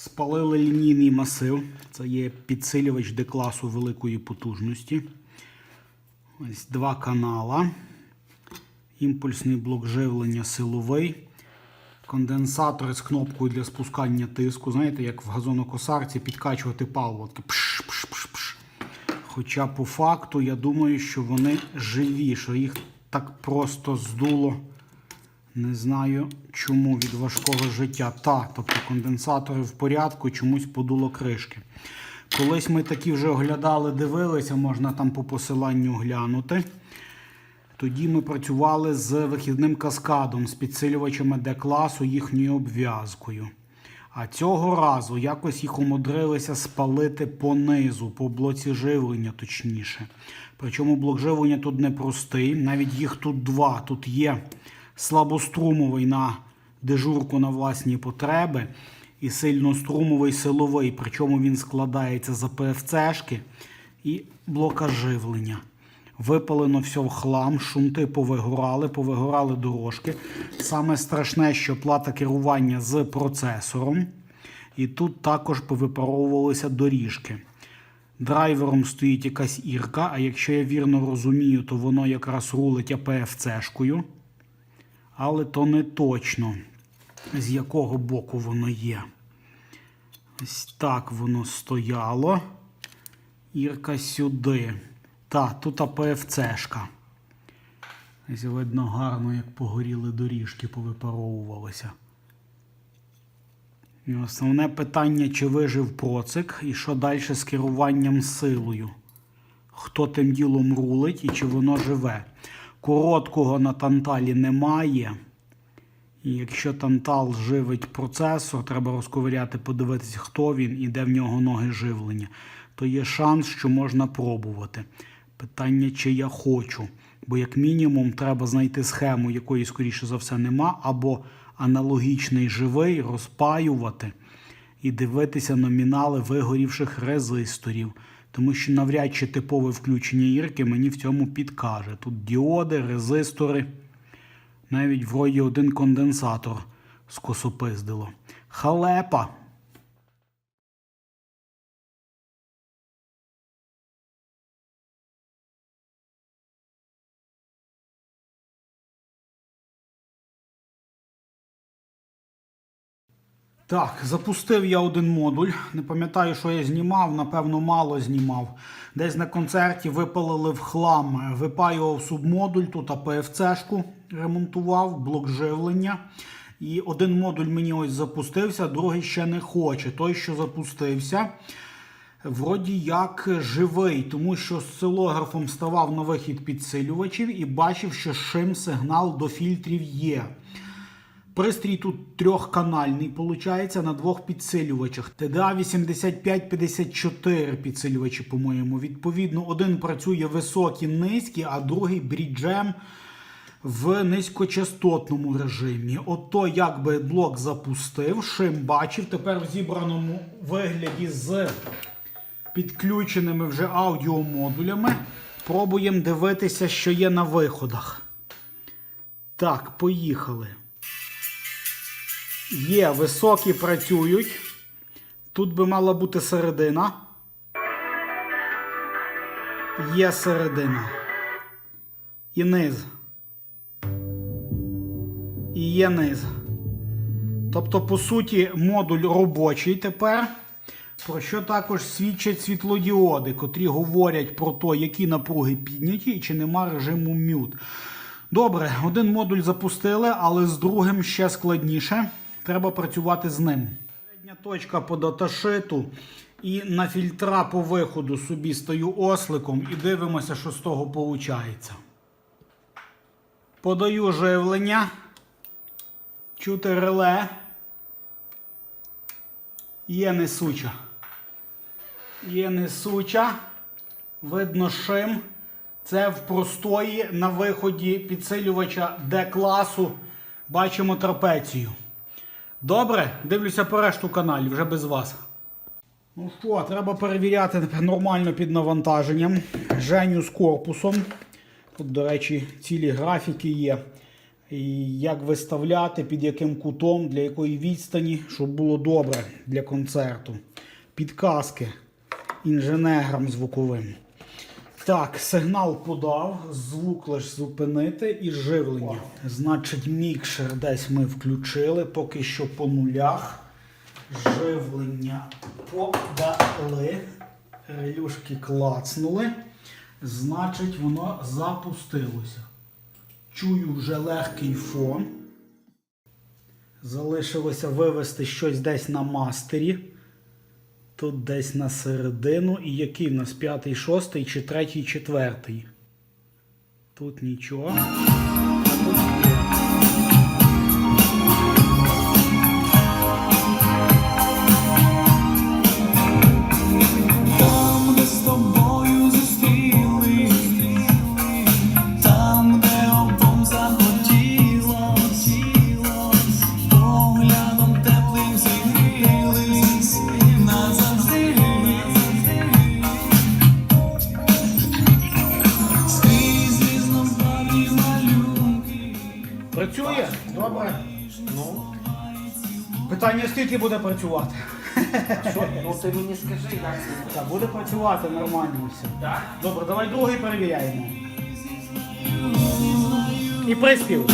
Спалили лінійний масив. Це є підсилювач D-класу великої потужності. Ось два канала. Імпульсний блок живлення силовий. Конденсатори з кнопкою для спускання тиску. Знаєте, як в газонокосарці підкачувати паливо. Хоча по факту я думаю, що вони живі, що їх так просто здуло. Не знаю чому від важкого життя. Та, тобто конденсатори в порядку, чомусь подуло кришки. Колись ми такі вже оглядали, дивилися, можна там по посиланню глянути. Тоді ми працювали з вихідним каскадом, з підсилювачами D-класу, їхньою обв'язкою. А цього разу якось їх умудрилися спалити понизу, по блоці живлення точніше. Причому блок живлення тут не простий, навіть їх тут два. Тут є слабострумовий на дежурку на власні потреби і сильнострумовий силовий. Причому він складається за ПФЦшки і блока живлення. Випалено все в хлам, шунти повигорали, повигорали дорожки. Саме страшне, що плата керування з процесором. І тут також повипаровувалися доріжки. Драйвером стоїть якась ірка, а якщо я вірно розумію, то воно якраз рулить АПФЦ-шкою. Але то не точно, з якого боку воно є. Ось так воно стояло. Ірка сюди. Та, тут АПФЦшка. Ось видно гарно, як погоріли доріжки, повипаровувалися. І основне питання, чи вижив процик і що далі з керуванням силою. Хто тим ділом рулить і чи воно живе. Короткого на танталі немає. І якщо тантал живить процесор, треба розковиряти, подивитися, хто він і де в нього ноги живлення, то є шанс, що можна пробувати. Питання, чи я хочу. Бо, як мінімум, треба знайти схему, якої, скоріше за все, нема, або аналогічний живий, розпаювати і дивитися номінали вигорівших резисторів. Тому що навряд чи типове включення ірки мені в цьому підкаже. Тут діоди, резистори, навіть вроді один конденсатор скосопиздило. Халепа. Так, запустив я один модуль. Не пам'ятаю, що я знімав, напевно, мало знімав. Десь на концерті випалили в хлам, випаював субмодуль, тут АПФЦ-шку ремонтував, блок живлення. І один модуль мені ось запустився, другий ще не хоче. Той, що запустився, вроді як живий, тому що з силографом ставав на вихід підсилювачів і бачив, що шим сигнал до фільтрів є. Пристрій тут трьохканальний, виходить, на двох підсилювачах. TDA 8554 підсилювачі, по-моєму. Відповідно, один працює високі, низькі, а другий бріджем в низькочастотному режимі. Ото якби блок запустив, шим бачив. Тепер в зібраному вигляді з підключеними вже аудіомодулями. Пробуємо дивитися, що є на виходах. Так, поїхали. Є, високі працюють. Тут би мала бути середина. Є середина. І низ. І є низ. Тобто, по суті, модуль робочий тепер. Про що також свідчать світлодіоди, котрі говорять про те, які напруги підняті і чи нема режиму мют. Добре, один модуль запустили, але з другим ще складніше. Треба працювати з ним. Середня точка по даташиту. І на фільтра по виходу собі стою осликом і дивимося, що з того виходить. Подаю живлення. Чути реле. Є несуча. Є несуча. Видно шим. Це в простої на виході підсилювача D-класу. Бачимо трапецію. Добре, дивлюся по решту каналів, вже без вас. Ну що, треба перевіряти нормально під навантаженням. Женю з корпусом. Тут, до речі, цілі графіки є. і як виставляти, під яким кутом, для якої відстані, щоб було добре для концерту. Підказки інженерам звуковим. Так, сигнал подав, звук лиш зупинити і живлення. Значить, мікшер десь ми включили, поки що по нулях. Живлення подали. Релюшки клацнули. Значить, воно запустилося. Чую вже легкий фон. Залишилося вивести щось десь на мастері. Тут десь на середину. І який в нас п'ятий, шостий чи третій, четвертий. Тут нічого. Працює? Добре. Ну. Питання скільки буде працювати? Що? Ну ти мені скажи, як це. Так, буде працювати нормально все. Так? Добре, давай другий перевіряємо. І приспів.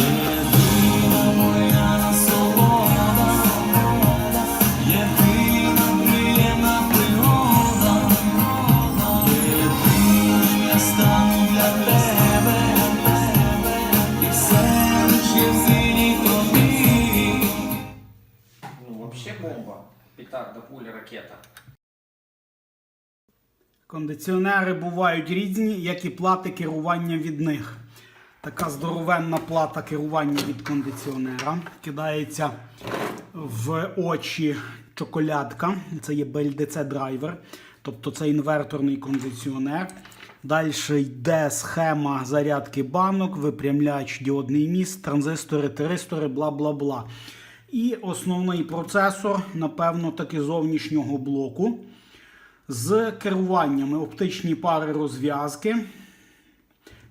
Петарда, пуля, ракета. Кондиціонери бувають різні, як і плати керування від них. Така здоровенна плата керування від кондиціонера. Кидається в очі чоколядка. Це є BLDC драйвер, тобто це інверторний кондиціонер. Далі йде схема зарядки банок, випрямляч, діодний міст, транзистори, тиристори, бла бла бла. І основний процесор, напевно, таки зовнішнього блоку з керуваннями оптичні пари розв'язки.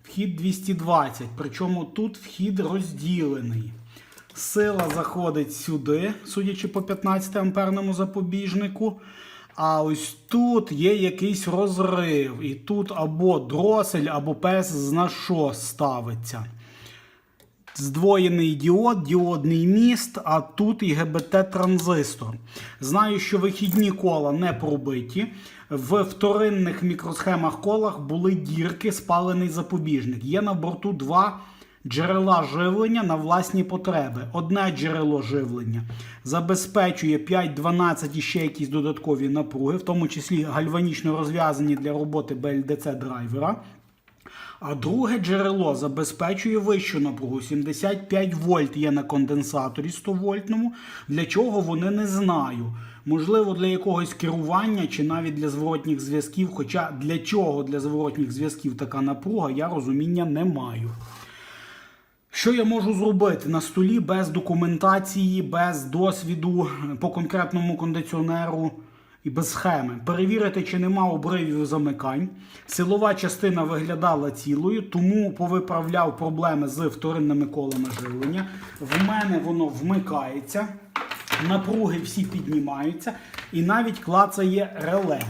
Вхід 220. Причому тут вхід розділений. Сила заходить сюди, судячи по 15 амперному запобіжнику. А ось тут є якийсь розрив. І тут або дросель, або пес зна що ставиться. Здвоєний діод, діодний міст, а тут і ГБТ-транзистор. Знаю, що вихідні кола не пробиті. В вторинних мікросхемах колах були дірки, спалений запобіжник. Є на борту два джерела живлення на власні потреби. Одне джерело живлення забезпечує 5-12 і ще якісь додаткові напруги, в тому числі гальванічно розв'язані для роботи BLDC драйвера. А друге джерело забезпечує вищу напругу. 75 вольт є на конденсаторі 100 вольтному. Для чого вони не знаю. Можливо, для якогось керування чи навіть для зворотніх зв'язків. Хоча для чого для зворотніх зв'язків така напруга, я розуміння не маю. Що я можу зробити на столі без документації, без досвіду по конкретному кондиціонеру і без схеми? Перевірити, чи нема обривів замикань. Силова частина виглядала цілою, тому повиправляв проблеми з вторинними колами живлення. В мене воно вмикається, напруги всі піднімаються, і навіть клацає реле.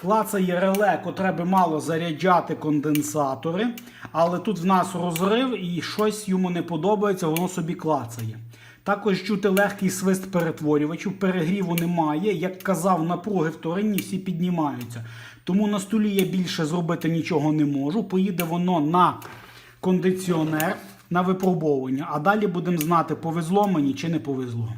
Клацає реле, котре би мало заряджати конденсатори, але тут в нас розрив і щось йому не подобається, воно собі клацає. Також чути легкий свист перетворювачів, перегріву немає. Як казав, напруги вторинні всі піднімаються. Тому на столі я більше зробити нічого не можу. Поїде воно на кондиціонер, на випробовування. А далі будемо знати, повезло мені чи не повезло.